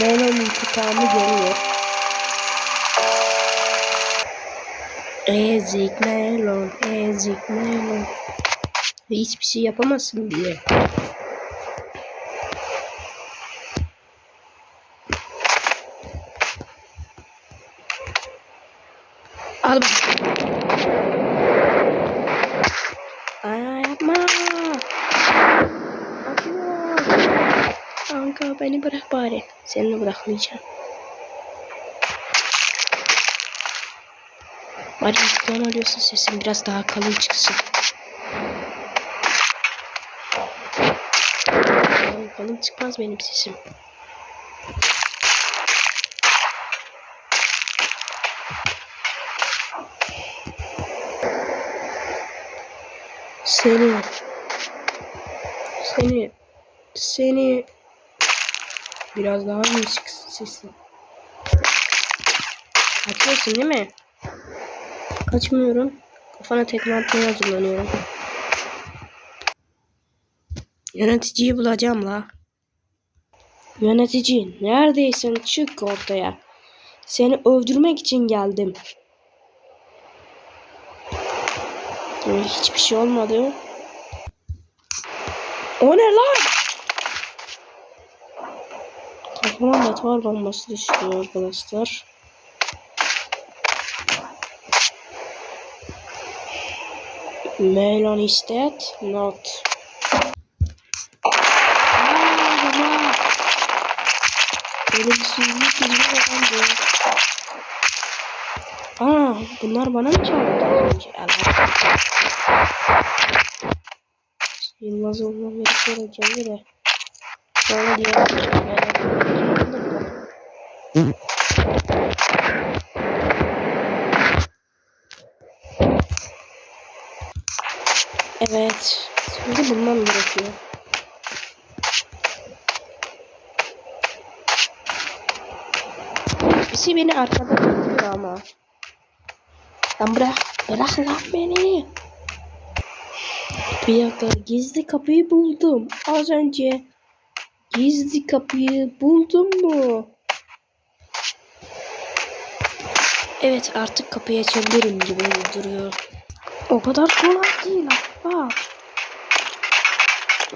Melon intikamı geliyor. Ezik melon, ezik melon. Hiçbir şey yapamazsın diye. Al bak. Kanka beni bırak bari. Seni de bırakmayacağım. Bari intikam alıyorsun sesin biraz daha kalın çıksın. Kalın çıkmaz benim sesim. Seni seni seni biraz daha mı çıksın sesin? Kaçıyorsun değil mi? Kaçmıyorum. Kafana tekme atmaya hazırlanıyorum. Yöneticiyi bulacağım la. Yönetici neredeysen çık ortaya. Seni öldürmek için geldim. Ee, Hiçbir şey olmadı. O ne lan? Kafama meteor bombası düştü arkadaşlar. Melon is dead? Not. Bir sürücü bilmiyorum Aa, bunlar bana mı çarptı az önce? Yılmaz olmam gerekiyor hocam de. Sonra diğer Evet. Şimdi bulmam gerekiyor. Birisi beni arkada tutuyor ama. Lan bırak. Bırak lan beni. Bir dakika. Gizli kapıyı buldum. Az önce. Gizli kapıyı buldum mu? Evet artık kapıyı açabilirim gibi duruyor. O kadar kolay değil bak.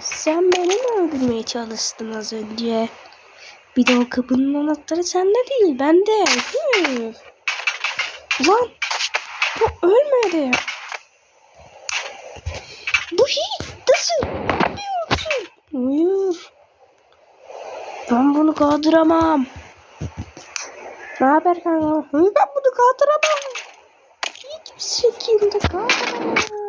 Sen beni mi öldürmeye çalıştın az önce? Bir de o kapının anahtarı sende değil, bende. Hı. Ulan, bu ölmedi. Bu hiç Ben bunu kaldıramam. Ne haber kanka? Ben bunu kaldıramam. Hiçbir şekilde kaldıramam.